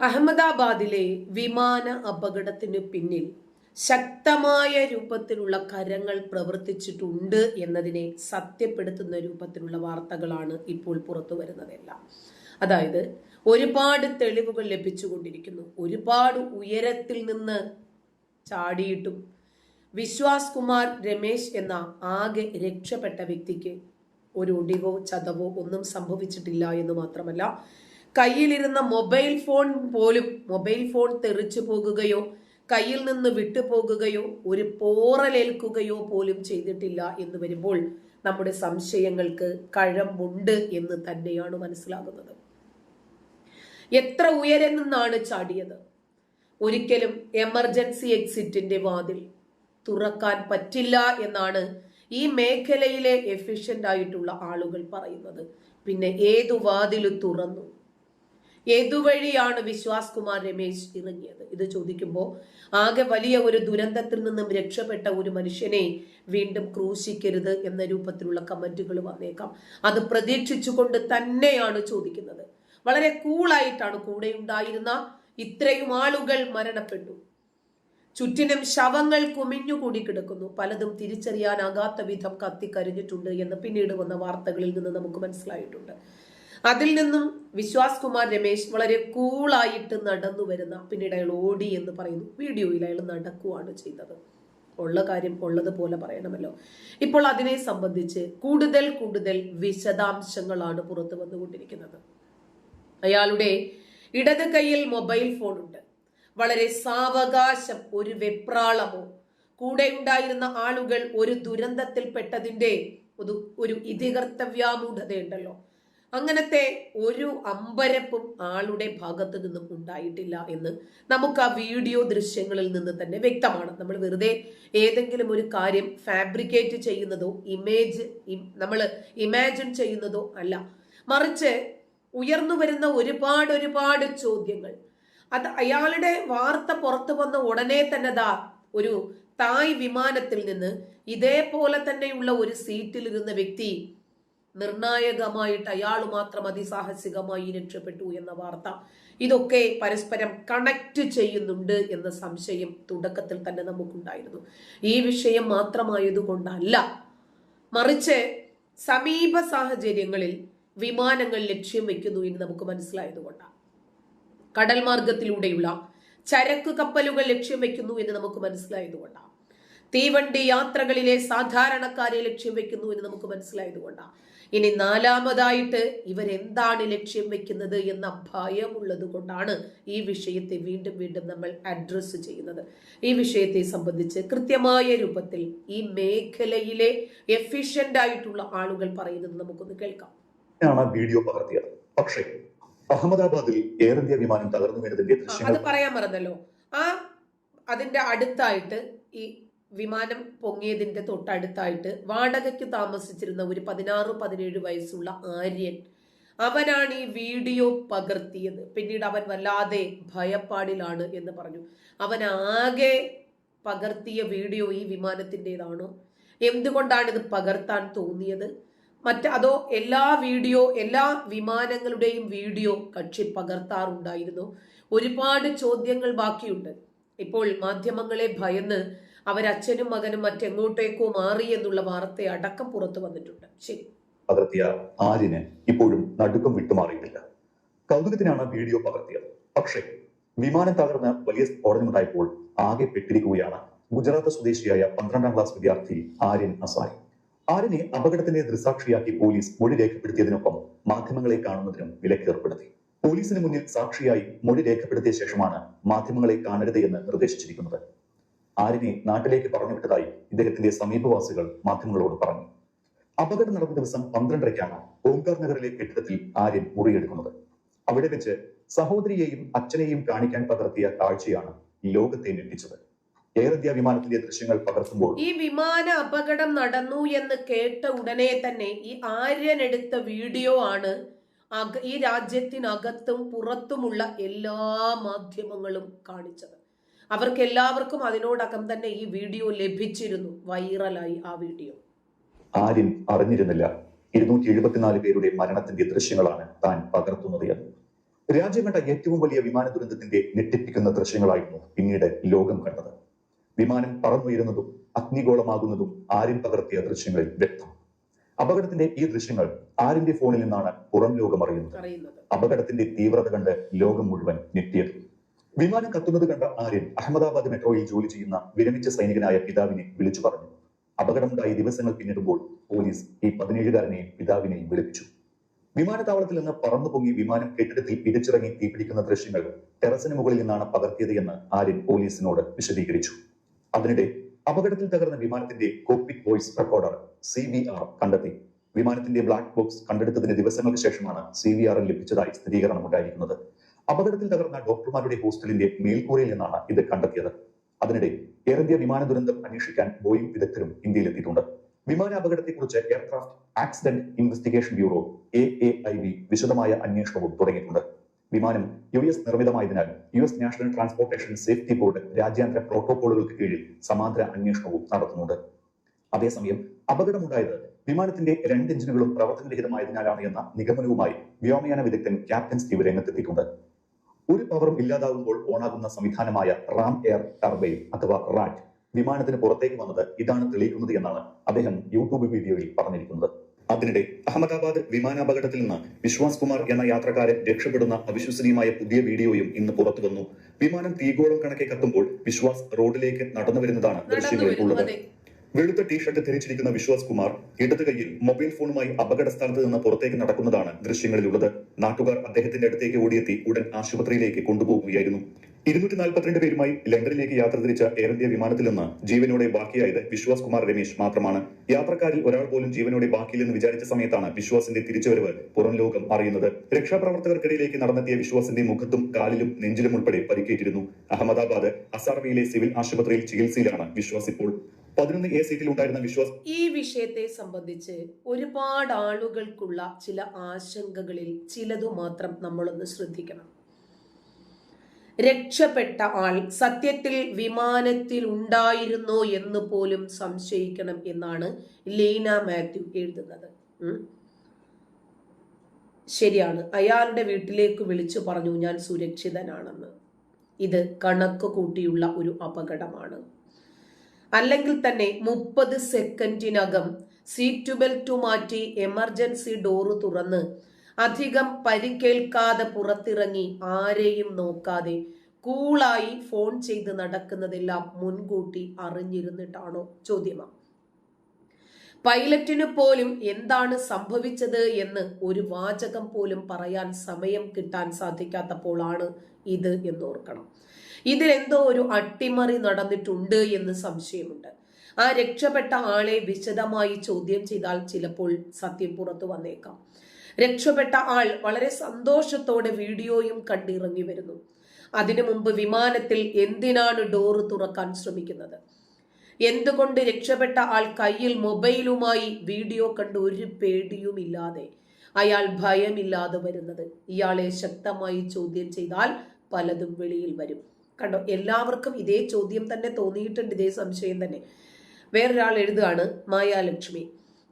അഹമ്മദാബാദിലെ വിമാന അപകടത്തിന് പിന്നിൽ ശക്തമായ രൂപത്തിലുള്ള കരങ്ങൾ പ്രവർത്തിച്ചിട്ടുണ്ട് എന്നതിനെ സത്യപ്പെടുത്തുന്ന രൂപത്തിലുള്ള വാർത്തകളാണ് ഇപ്പോൾ പുറത്തു വരുന്നതെല്ലാം. അതായത് ഒരുപാട് തെളിവുകൾ ലഭിച്ചുകൊണ്ടിരിക്കുന്നു. ഒരുപാട് ഉയരത്തിൽ നിന്ന് ചാടിയിട്ടും വിശ്വാസ് കുമാർ രമേശ് എന്ന ആകെ രക്ഷപ്പെട്ട വ്യക്തിക്ക് ഒരു ഒടിവോ ചതവോ ഒന്നും സംഭവിച്ചിട്ടില്ല എന്ന് മാത്രമല്ല കയ്യിലിരുന്ന മൊബൈൽ ഫോൺ പോലും മൊബൈൽ ഫോൺ തെറിച്ചു പോകുകയോ കയ്യിൽ നിന്ന് വിട്ടുപോകുകയോ ഒരു പോറലേൽക്കുകയോ പോലും ചെയ്തിട്ടില്ല എന്ന് വരുമ്പോൾ നമ്മുടെ സംശയങ്ങൾക്ക് കഴമ്പുണ്ട് എന്ന് തന്നെയാണ് മനസ്സിലാകുന്നത്. എത്ര ഉയരെ നിന്നാണ് ചാടിയത്? ഒരിക്കലും എമർജൻസി എക്സിറ്റിന്റെ വാതിൽ തുറക്കാൻ പറ്റില്ല എന്നാണ് ഈ മേഖലയിലെ എഫിഷ്യന്റ് ആയിട്ടുള്ള ആളുകൾ പറയുന്നത്. പിന്നെ ഏതു വാതിൽ തുറന്നു. ഏതുവഴിയാണ് വിശ്വാസ് കുമാർ രമേശ് ഇറങ്ങിയത്? ഇത് ചോദിക്കുമ്പോൾ ആകെ വലിയ ഒരു ദുരന്തത്തിൽ നിന്നും രക്ഷപ്പെട്ട ഒരു മനുഷ്യനെ വീണ്ടും ക്രൂശിക്കരുത് എന്ന രൂപത്തിലുള്ള കമന്റുകൾ വന്നേക്കാം. അത് പ്രതീക്ഷിച്ചുകൊണ്ട് തന്നെയാണ് ചോദിക്കുന്നത്. വളരെ കൂളായിട്ടാണ് കൂടെ ഉണ്ടായിരുന്ന ഇത്രയും ആളുകൾ മരണപ്പെട്ടു. ചുറ്റിനും ശവങ്ങൾ കുമിഞ്ഞുകൂടി കിടക്കുന്നു. പലതും തിരിച്ചറിയാനാകാത്ത വിധം കത്തിക്കരിഞ്ഞിട്ടുണ്ട് എന്ന് പിന്നീട് വന്ന വാർത്തകളിൽ നിന്ന് നമുക്ക് മനസ്സിലായിട്ടുണ്ട്. അതിൽ നിന്നും വിശ്വാസ് കുമാർ രമേശ് വളരെ കൂളായിട്ട് നടന്നു വരുന്ന പിന്നീട് അയാൾ ഓടി എന്ന് പറയുന്നു വീഡിയോയിൽ അയാൾ നടക്കുകയാണ് ചെയ്തത്. ഉള്ള കാര്യം ഉള്ളതുപോലെ പറയണമല്ലോ. ഇപ്പോൾ അതിനെ സംബന്ധിച്ച് കൂടുതൽ കൂടുതൽ വിശദാംശങ്ങളാണ് പുറത്തു വന്നുകൊണ്ടിരിക്കുന്നത്. അയാളുടെ ഇടത് കൈയിൽ മൊബൈൽ ഫോൺ ഉണ്ട് വളരെ സാവകാശം ഒരു വെപ്രാളമോ. കൂടെ ഉണ്ടായിരുന്ന ആളുകൾ ഒരു ദുരന്തത്തിൽപ്പെട്ടതിന്റെ ഒരു ഒരു ഇതികർത്തവ്യാമൂഢതയുണ്ടല്ലോ. അങ്ങനത്തെ ഒരു അമ്പരപ്പും ആളുടെ ഭാഗത്ത് നിന്നും ഉണ്ടായിട്ടില്ല എന്ന് നമുക്ക് ആ വീഡിയോ ദൃശ്യങ്ങളിൽ നിന്ന് തന്നെ വ്യക്തമാണ്. നമ്മൾ വെറുതെ ഏതെങ്കിലും ഒരു കാര്യം ഫാബ്രിക്കേറ്റ് ചെയ്യുന്നതോ ഇമേജ് നമ്മൾ ഇമാജിൻ ചെയ്യുന്നതോ അല്ല. മറിച്ച് ഉയർന്നു വരുന്ന ഒരുപാട് ഒരുപാട് ചോദ്യങ്ങൾ. അത് അയാളുടെ വാർത്ത പുറത്തു വന്ന ഉടനെ തന്നെ ദാ ഒരു തായ് വിമാനത്തിൽ നിന്ന് ഇതേപോലെ തന്നെയുള്ള ഒരു സീറ്റിലിരുന്ന വ്യക്തി നിർണായകമായിട്ട് അയാൾ മാത്രം അതിസാഹസികമായി രക്ഷപ്പെട്ടു എന്ന വാർത്ത. ഇതൊക്കെ പരസ്പരം കണക്ട് ചെയ്യുന്നുണ്ട് എന്ന സംശയം തുടക്കത്തിൽ തന്നെ നമുക്കുണ്ടായിരുന്നു. ഈ വിഷയം മാത്രമായതുകൊണ്ടല്ല മറിച്ച് സമീപ സാഹചര്യങ്ങളിൽ വിമാനങ്ങൾ ലക്ഷ്യം വെക്കുന്നു എന്ന് നമുക്ക് മനസ്സിലായതുകൊണ്ടാണ്. കടൽ മാർഗത്തിലൂടെയുള്ള ചരക്ക് കപ്പലുകൾ ലക്ഷ്യം വെക്കുന്നു എന്ന് നമുക്ക് മനസ്സിലായതുകൊണ്ടാണ്. തീവണ്ടി യാത്രകളിലെ സാധാരണക്കാരെ ലക്ഷ്യം വെക്കുന്നു എന്ന് നമുക്ക് മനസ്സിലായതുകൊണ്ടാണ്. ഇനി നാലാമതായിട്ട് ഇവരെന്താണ് ലക്ഷ്യം വെക്കുന്നത് എന്ന ഭയമുള്ളത് കൊണ്ടാണ് ഈ വിഷയത്തെ വീണ്ടും വീണ്ടും നമ്മൾ അഡ്രസ്സ് ചെയ്യുന്നത്. ഈ വിഷയത്തെ സംബന്ധിച്ച് കൃത്യമായ രൂപത്തിൽ ഈ മേഖലയിലെ എഫിഷ്യന്റ് ആയിട്ടുള്ള ആളുകൾ പറയുന്നത് നമുക്കൊന്ന് കേൾക്കാം. വീഡിയോ പകർത്തിയത്. പക്ഷേ അഹമ്മദാബാദിൽ എയർ ഇന്ത്യ വിമാനം തകർന്നു വീണതിന്റെ അത് പറയാൻ മറന്നല്ലോ. ആ അതിന്റെ അടുത്തായിട്ട് ഈ വിമാനം പൊങ്ങിയതിന്റെ തൊട്ടടുത്തായിട്ട് വാടകയ്ക്ക് താമസിച്ചിരുന്ന ഒരു പതിനാറ് പതിനേഴ് വയസ്സുള്ള ആര്യൻ അവനാണ് ഈ വീഡിയോ പകർത്തിയത്. പിന്നീട് അവൻ വല്ലാതെ ഭയപ്പാടിലാണ് എന്ന് പറഞ്ഞു. അവൻ ആകെ പകർത്തിയ വീഡിയോ ഈ വിമാനത്തിന്റെതാണോ എന്തുകൊണ്ടാണ് ഇത് പകർത്താൻ തോന്നിയത്? മറ്റ് അതോ എല്ലാ വീഡിയോ എല്ലാ വിമാനങ്ങളുടെയും വീഡിയോ കക്ഷി പകർത്താറുണ്ടായിരുന്നു? ഒരുപാട് ചോദ്യങ്ങൾ ബാക്കിയുണ്ട്. ഇപ്പോൾ മാധ്യമങ്ങളെ ഭയന്ന് അവരച്ഛനും മകനും മറ്റെങ്ങോട്ടേക്കോ മാറി എന്നുള്ള വാർത്ത അടക്കം പുറത്തു വന്നിട്ടുണ്ട്. ശരി. പകർത്തിയ ആര്യന് ഇപ്പോഴും നടുക്കം വിട്ടുമാറിയിട്ടില്ല കൗതുകത്തിനാണ് വീഡിയോ പകർത്തിയത്. പക്ഷേ വിമാനം തകർന്ന് വലിയ സ്ഫോടനമുണ്ടായപ്പോൾ ആകെ പെട്ടിരിക്കുകയാണ് ഗുജറാത്ത് സ്വദേശിയായ പന്ത്രണ്ടാം ക്ലാസ് വിദ്യാർത്ഥി ആര്യൻ അസായി. ആര്യനെ അപകടത്തിന്റെ ദൃസാക്ഷിയാക്കി പോലീസ് മൊഴി രേഖപ്പെടുത്തിയതിനൊപ്പം മാധ്യമങ്ങളെ കാണുന്നതിനും വിലക്ക് ഏർപ്പെടുത്തി. പോലീസിന് മുന്നിൽ സാക്ഷിയായി മൊഴി രേഖപ്പെടുത്തിയ ശേഷമാണ് മാധ്യമങ്ങളെ കാണരുത് എന്ന് നിർദ്ദേശിച്ചിരിക്കുന്നത്. ആര്യനെ നാട്ടിലേക്ക് പറഞ്ഞു വിട്ടതായി ഇദ്ദേഹത്തിന്റെ സമീപവാസികൾ മാധ്യമങ്ങളോട് പറഞ്ഞു. അപകടം നടന്ന ദിവസം പന്ത്രണ്ടരയ്ക്കാണ് ഓംകാർ നഗറിലെ കെട്ടിടത്തിൽ ആര്യൻ മുറിയെടുക്കുന്നത്. അവിടെ വെച്ച് സഹോദരിയെയും അച്ഛനെയും കാണിക്കാൻ പകർത്തിയ കാഴ്ചയാണ് ലോകത്തെ ഞെട്ടിച്ചത്. എയർ ഇന്ത്യ വിമാനത്തിന്റെ ദൃശ്യങ്ങൾ പകർത്തുമ്പോൾ ഈ വിമാന അപകടം നടന്നു എന്ന് കേട്ട ഉടനെ തന്നെ ഈ ആര്യൻ എടുത്ത വീഡിയോ ആണ് ഈ രാജ്യത്തിനകത്തും പുറത്തുമുള്ള എല്ലാ മാധ്യമങ്ങളും കാണിച്ചത്. അവർക്ക് എല്ലാവർക്കും അതിനോടകം തന്നെ ഈ വീഡിയോ ലഭിച്ചിരുന്നു. വൈറലായി ആ വീഡിയോ. ആരും അറിഞ്ഞിരുന്നില്ല. ഇരുന്നൂറ്റി എഴുപത്തിനാല് പേരുടെ മരണത്തിന്റെ ദൃശ്യങ്ങളാണ് താൻ പകർത്തുന്നത് എന്ന്. രാജ്യം കണ്ട ഏറ്റവും വലിയ വിമാന ദുരന്തത്തിന്റെ ഞെട്ടിപ്പിക്കുന്ന ദൃശ്യങ്ങളായിരുന്നു പിന്നീട് ലോകം കണ്ടത്. വിമാനം പറന്നുയരുന്നതും അഗ്നിഗോളമാകുന്നതും ആരും പകർത്തിയ ദൃശ്യങ്ങളിൽ വ്യക്തം. അപകടത്തിന്റെ ഈ ദൃശ്യങ്ങൾ ആരിന്റെ ഫോണിൽ നിന്നാണ് പുറം ലോകം അറിയുന്നത്. അപകടത്തിന്റെ തീവ്രത കണ്ട് ലോകം മുഴുവൻ ഞെട്ടിയത്. വിമാനം കത്തുന്നത് കണ്ട ആര്യൻ അഹമ്മദാബാദ് മെട്രോയിൽ ജോലി ചെയ്യുന്ന വിരമിച്ച സൈനികനായ പിതാവിനെ വിളിച്ചു പറഞ്ഞു. അപകടമുണ്ടായ ദിവസങ്ങൾ പിന്നിടുമ്പോൾ പോലീസ് ഈ പതിനേഴുകാരനെയും പിതാവിനെയും വിളിപ്പിച്ചു. വിമാനത്താവളത്തിൽ നിന്ന് പറന്നു പൊങ്ങി വിമാനം കെട്ടിടത്തിൽ ഇടിച്ചിറങ്ങി തീപിടിക്കുന്ന ദൃശ്യങ്ങൾ ടെറസിന് മുകളിൽ നിന്നാണ് പകർത്തിയത് എന്ന് ആര്യൻ പോലീസിനോട് വിശദീകരിച്ചു. അതിനിടെ അപകടത്തിൽ തകർന്ന വിമാനത്തിന്റെ cockpit voice recorder C R കണ്ടെത്തി. വിമാനത്തിന്റെ ബ്ലാക്ക് ബോക്സ് കണ്ടെടുത്തതിന് ദിവസങ്ങൾക്ക് ശേഷമാണ് സി വി ആറിൽ ലഭിച്ചതായി സ്ഥിരീകരണം ഉണ്ടായിരിക്കുന്നത് അപകടത്തിൽ തകർന്ന ഡോക്ടർമാരുടെ ഹോസ്റ്റലിന്റെ മേൽക്കൂരയിൽ നിന്നാണ് ഇത് കണ്ടെത്തിയത്. അതിനിടെ എയർ ഇന്ത്യ വിമാന ദുരന്തം അന്വേഷിക്കാൻ ബോയിംഗ് വിദഗ്ധരും ഇന്ത്യയിലെത്തിയിട്ടുണ്ട്. വിമാന അപകടത്തെക്കുറിച്ച് aircraft accident investigation bureau A A I B വിശദമായ അന്വേഷണവും തുടങ്ങിയിട്ടുണ്ട്. വിമാനം U S നിർമ്മിതമായതിനാൽ U S national transportation safety board രാജ്യാന്തര പ്രോട്ടോകോളുകൾക്ക് കീഴിൽ സമാന്തര അന്വേഷണവും നടത്തുന്നുണ്ട്. അതേസമയം അപകടമുണ്ടായത് വിമാനത്തിന്റെ രണ്ട് എഞ്ചിനുകളും പ്രവർത്തനരഹിതമായതിനാലാണ് എന്ന നിഗമനവുമായി വ്യോമയാന വിദഗ്ധൻ ക്യാപ്റ്റൻ സ്റ്റീവ് രംഗത്തെത്തിയിട്ടുണ്ട്. ഒരു പവറും ഇല്ലാതാകുമ്പോൾ ഓണാകുന്ന സംവിധാനമായ റാം എയർ ടർബൈൻ അഥവാ റാറ്റ് വിമാനത്തിന് പുറത്തേക്ക് വന്നത് ഇതാണ് തെളിയിക്കുന്നത് എന്നാണ് അദ്ദേഹം യൂട്യൂബ് വീഡിയോയിൽ പറഞ്ഞിരിക്കുന്നത്. അതിനിടെ അഹമ്മദാബാദ് വിമാനാപകടത്തിൽ നിന്ന് വിശ്വാസ് കുമാർ എന്ന യാത്രക്കാരൻ രക്ഷപ്പെടുന്ന അവിശ്വസനീയമായ പുതിയ വീഡിയോയും ഇന്ന് പുറത്തു വന്നു. വിമാനം തീഗോളം കണക്കെ കത്തുമ്പോൾ വിശ്വാസ് റോഡിലേക്ക് നടന്നു വരുന്നതാണ് ദൃശ്യങ്ങളിൽ ഉള്ളത് വെളുത്ത ടീഷർട്ട് ധരിച്ചിരിക്കുന്ന വിശ്വാസ് കുമാർ ഇടത് കൈയിൽ മൊബൈൽ ഫോണുമായി അപകട സ്ഥലത്ത് നിന്ന് പുറത്തേക്ക് നടക്കുന്നതാണ് ദൃശ്യങ്ങളിലുള്ളത്. നാട്ടുകാർ അദ്ദേഹത്തിന്റെ അടുത്തേക്ക് ഓടിയെത്തി ഉടൻ ആശുപത്രിയിലേക്ക് കൊണ്ടുപോകുകയായിരുന്നു. ഇരുന്നൂറ്റി നാൽപ്പത്തിരണ്ട് പേരുമായി ലണ്ടനിലേക്ക് യാത്ര തിരിച്ച എയർ ഇന്ത്യ വിമാനത്തിൽ നിന്ന് ജീവനോടെ ബാക്കിയായത് വിശ്വാസ് കുമാർ രമേശ് മാത്രമാണ്. യാത്രക്കാരിൽ ഒരാൾ പോലും ജീവനോടെ ബാക്കിയില്ലെന്ന് വിചാരിച്ച സമയത്താണ് വിശ്വാസിന്റെ തിരിച്ചുവരവ് പുറം ലോകം അറിയുന്നത്. രക്ഷാപ്രവർത്തകർക്കിടയിലേക്ക് നടന്നെത്തിയ വിശ്വാസിന്റെ മുഖത്തും കാലിലും നെഞ്ചിലും ഉൾപ്പെടെ പരിക്കേറ്റിരുന്നു. അഹമ്മദാബാദ് അസാർവയിലെ സിവിൽ ആശുപത്രിയിൽ ചികിത്സയിലാണ് വിശ്വാസ് ഇപ്പോൾ. പതിനൊന്ന് എ സീറ്റിൽ ഉണ്ടായിരുന്ന വിശ്വാസം ഈ വിഷയത്തെ സംബന്ധിച്ച് ഒരുപാട് ആളുകൾക്കുള്ള ചില ആശങ്കകളിൽ ചിലതു മാത്രം നമ്മളൊന്ന് ശ്രദ്ധിക്കണം. രക്ഷപ്പെട്ട ആൾ സത്യത്തിൽ വിമാനത്തിൽ ഉണ്ടായിരുന്നോ എന്ന് പോലും സംശയിക്കണം എന്നാണ് ലീന മാത്യു എഴുതുന്നത്. ശരിയാണ്. അയാളുടെ വീട്ടിലേക്ക് വിളിച്ചു പറഞ്ഞു ഞാൻ സുരക്ഷിതനാണെന്ന്. ഇത് കണക്ക് കൂട്ടിയുള്ള ഒരു അപകടമാണ്. അല്ലെങ്കിൽ തന്നെ മുപ്പത് സെക്കൻഡിനകം സീറ്റ് ബെൽറ്റ് മാറ്റി എമർജൻസി ഡോറ് തുറന്ന് അധികം പരിക്കേൽക്കാതെ പുറത്തിറങ്ങി ആരെയും നോക്കാതെ കൂളായി ഫോൺ ചെയ്ത് നടക്കുന്നതെല്ലാം മുൻകൂട്ടി അറിഞ്ഞിരുന്നിട്ടാണോ ചോദ്യമാണ് പൈലറ്റിന് പോലും എന്താണ് സംഭവിച്ചത് എന്ന് ഒരു വാചകം പോലും പറയാൻ സമയം കിട്ടാൻ സാധിക്കാത്തപ്പോഴാണ് ഇത് എന്ന് എന്നോർക്കണം. ഇതിലെന്തോ ഒരു അട്ടിമറി നടന്നിട്ടുണ്ട് എന്ന് സംശയമുണ്ട്. ആ രക്ഷപ്പെട്ട ആളെ വിശദമായി ചോദ്യം ചെയ്താൽ ചിലപ്പോൾ സത്യം പുറത്തു വന്നേക്കാം. രക്ഷപ്പെട്ട ആൾ വളരെ സന്തോഷത്തോടെ വീഡിയോയും കണ്ടിറങ്ങി വരുന്നു. അതിനു മുമ്പ് വിമാനത്തിൽ എന്തിനാണ് ഡോറ് തുറക്കാൻ ശ്രമിക്കുന്നത്? എന്തുകൊണ്ട് രക്ഷപ്പെട്ട ആൾ കയ്യിൽ മൊബൈലുമായി വീഡിയോ കണ്ട് ഒരു പേടിയുമില്ലാതെ അയാൾ ഭയമില്ലാതെ വരുന്നത്? ഇയാളെ ശക്തമായി ചോദ്യം ചെയ്താൽ പലതും വെളിയിൽ വരും. കണ്ടോ എല്ലാവർക്കും ഇതേ ചോദ്യം തന്നെ തോന്നിയിട്ടുണ്ട് ഇതേ സംശയം തന്നെ. വേറൊരാൾ എഴുതുകയാണ് മായാലക്ഷ്മി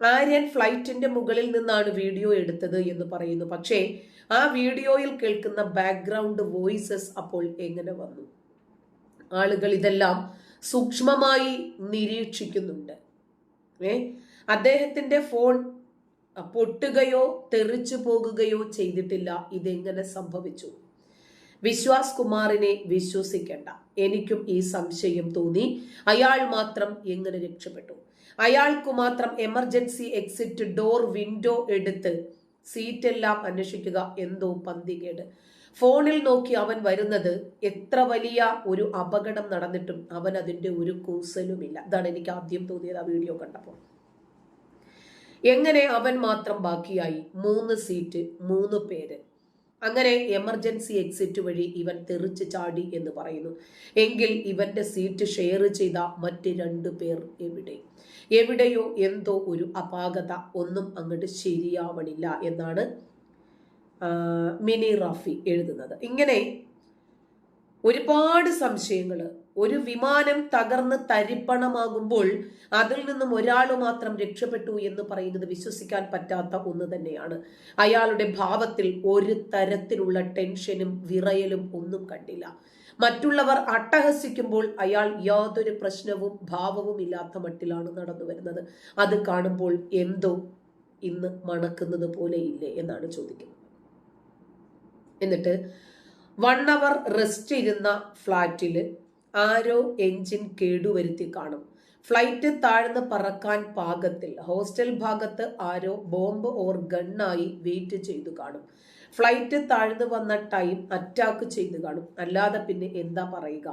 ആര്യൻ ഫ്ലൈറ്റിന്റെ മുകളിൽ നിന്നാണ് വീഡിയോ എടുത്തത് എന്ന് പറയുന്നു. പക്ഷേ ആ വീഡിയോയിൽ കേൾക്കുന്ന ബാക്ക്ഗ്രൗണ്ട് വോയിസസ് അപ്പോൾ എങ്ങനെ വന്നു? ആളുകൾ ഇതെല്ലാം സൂക്ഷ്മമായി നിരീക്ഷിക്കുന്നുണ്ട്. ഏ? അദ്ദേഹത്തിന്റെ ഫോൺ പൊട്ടുകയോ തെറിച്ചു പോകുകയോ ചെയ്തിട്ടില്ല. ഇതെങ്ങനെ സംഭവിച്ചു? വിശ്വാസ് കുമാറിനെ വിശ്വസിക്കേണ്ട. എനിക്കും ഈ സംശയം തോന്നി. അയാൾ മാത്രം എങ്ങനെ രക്ഷപ്പെട്ടു? അയാൾക്കു മാത്രം എമർജൻസി എക്സിറ്റ് ഡോർ വിൻഡോ എടുത്ത് സീറ്റെല്ലാം അന്വേഷിക്കുക എന്തോ പന്തികേട്. ഫോണിൽ നോക്കി അവൻ വരുന്നത് എത്ര വലിയ ഒരു അപകടം നടന്നിട്ടും അവൻ അതിന്റെ ഒരു കൂസലുമില്ല. അതാണ് എനിക്ക് ആദ്യം തോന്നിയത് ആ വീഡിയോ കണ്ടപ്പോൾ. എങ്ങനെ അവൻ മാത്രം ബാക്കിയായി? മൂന്ന് സീറ്റ് മൂന്ന് പേര്. അങ്ങനെ എമർജൻസി എക്സിറ്റ് വഴി ഇവൻ തെറിച്ച് ചാടി എന്ന് പറയുന്നു. എങ്കിൽ ഇവന്റെ സീറ്റ് ഷെയർ ചെയ്ത മറ്റ് രണ്ട് പേർ എവിടെ? എവിടെയോ എന്തോ ഒരു അപാകത. ഒന്നും അങ്ങോട്ട് ശരിയാവണില്ല എന്നാണ് മിനി റാഫി എഴുതുന്നത്. ഇങ്ങനെ ഒരുപാട് സംശയങ്ങൾ ഒരു വിമാനം തകർന്ന് തരിപ്പണമാകുമ്പോൾ അതിൽ നിന്നും ഒരാൾ മാത്രം രക്ഷപ്പെട്ടു എന്ന് പറയുന്നത് വിശ്വസിക്കാൻ പറ്റാത്ത ഒന്ന് തന്നെയാണ്. അയാളുടെ ഭാവത്തിൽ ഒരു തരത്തിലുള്ള ടെൻഷനും വിറയലും ഒന്നും കണ്ടില്ല. മറ്റുള്ളവർ അട്ടഹസിക്കുമ്പോൾ അയാൾ യാതൊരു പ്രശ്നവും ഭാവവും ഇല്ലാത്ത മട്ടിലാണ് നടന്നു വരുന്നത്. അത് കാണുമ്പോൾ എന്തോ ഇന്ന് മണക്കുന്നത് ഇല്ലേ എന്നാണ് ചോദിക്കുന്നത്. എന്നിട്ട് വൺ അവർ റെസ്റ്റ് ഇരുന്ന ഫ്ലാറ്റിൽ ആരോ എൻജിൻ കേടുവരുത്തി കാണും. ഫ്ലൈറ്റ് താഴ്ന്ന് പറക്കാൻ പാകത്തിൽ ഹോസ്റ്റൽ ഭാഗത്ത് ആരോ ബോംബ് ഓർ ഗണ്ണായി വെയിറ്റ് ചെയ്തു കാണും. ഫ്ലൈറ്റ് താഴ്ന്നു വന്ന ടൈം അറ്റാക്ക് ചെയ്തു കാണും. അല്ലാതെ പിന്നെ എന്താ പറയുക?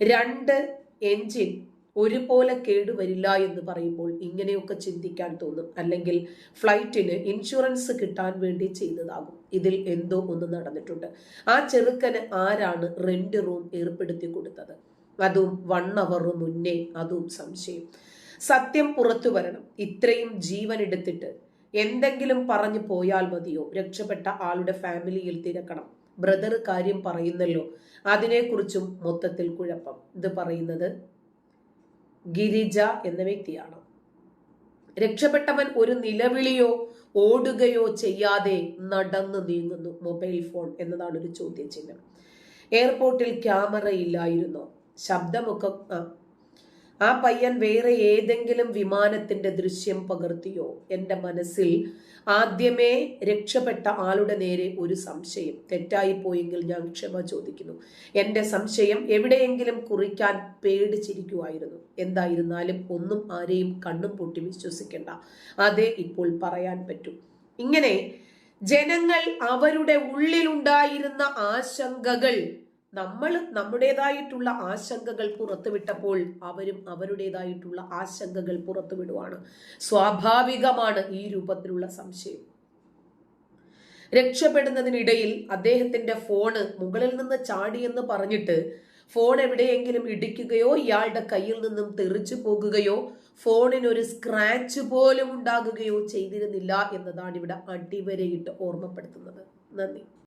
രണ്ട് എഞ്ചിൻ ഒരുപോലെ കേടുവരില്ല എന്ന് പറയുമ്പോൾ ഇങ്ങനെയൊക്കെ ചിന്തിക്കാൻ തോന്നും. അല്ലെങ്കിൽ ഫ്ലൈറ്റിന് ഇൻഷുറൻസ് കിട്ടാൻ വേണ്ടി ചെയ്തതാകും. ഇതിൽ എന്തോ ഒന്ന് നടന്നിട്ടുണ്ട്. ആ ചെറുക്കന് ആരാണ് റെന്റ് റൂം ഏർപ്പെടുത്തി കൊടുത്തത്? അതും വൺ അവർ മുന്നേ. അതും സംശയം. സത്യം പുറത്തു വരണം. ഇത്രയും ജീവൻ എടുത്തിട്ട് എന്തെങ്കിലും പറഞ്ഞു പോയാൽ മതിയോ? രക്ഷപ്പെട്ട ആളുടെ ഫാമിലിയിൽ തിരക്കണം. ബ്രദർ കാര്യം പറയുന്നല്ലോ. അതിനെക്കുറിച്ചും മൊത്തത്തിൽ കുഴപ്പം. ഇത് പറയുന്നത് ഗിരിജ എന്ന വ്യക്തിയാണ്. രക്ഷപ്പെട്ടവൻ ഒരു നിലവിളിയോ ഓടുകയോ ചെയ്യാതെ നടന്നു നീങ്ങുന്നു മൊബൈൽ ഫോൺ എന്നതാണ് ഒരു ചോദ്യചിഹ്നം. എയർപോർട്ടിൽ ക്യാമറ ഇല്ലായിരുന്നു ശബ്ദമൊക്കെ ആ പയ്യൻ വേറെ ഏതെങ്കിലും വിമാനത്തിന്റെ ദൃശ്യം പകർത്തിയോ? എന്റെ മനസ്സിൽ ആദ്യമേ രക്ഷപ്പെട്ട ആളുടെ നേരെ ഒരു സംശയം. തെറ്റായി പോയെങ്കിൽ ഞാൻ ക്ഷമ ചോദിക്കുന്നു. എന്റെ സംശയം എവിടെയെങ്കിലും കുറിക്കാൻ പേടിച്ചിരിക്കുമായിരുന്നു എന്തായിരുന്നാലും ഒന്നും ആരെയും കണ്ണും പൊട്ടി വിശ്വസിക്കേണ്ട. അതേ ഇപ്പോൾ പറയാൻ പറ്റും. ഇങ്ങനെ ജനങ്ങൾ അവരുടെ ഉള്ളിലുണ്ടായിരുന്ന ആശങ്കകൾ നമ്മൾ നമ്മുടേതായിട്ടുള്ള ആശങ്കകൾ പുറത്തുവിട്ടപ്പോൾ അവരും അവരുടേതായിട്ടുള്ള ആശങ്കകൾ പുറത്തുവിടുവാണ്. സ്വാഭാവികമാണ് ഈ രൂപത്തിലുള്ള സംശയം. രക്ഷപ്പെടുന്നതിനിടയിൽ അദ്ദേഹത്തിന്റെ ഫോണ് മുകളിൽ നിന്ന് ചാടിയെന്ന് പറഞ്ഞിട്ട് ഫോൺ എവിടെയെങ്കിലും ഇടിക്കുകയോ ഇയാളുടെ കയ്യിൽ നിന്നും തെറിച്ചു പോകുകയോ ഫോണിനൊരു സ്ക്രാച്ച് പോലും ഉണ്ടാകുകയോ ചെയ്തിരുന്നില്ല എന്നതാണ് ഇവിടെ അടിവരയിട്ട് ഓർമ്മപ്പെടുത്തുന്നത്. നന്ദി.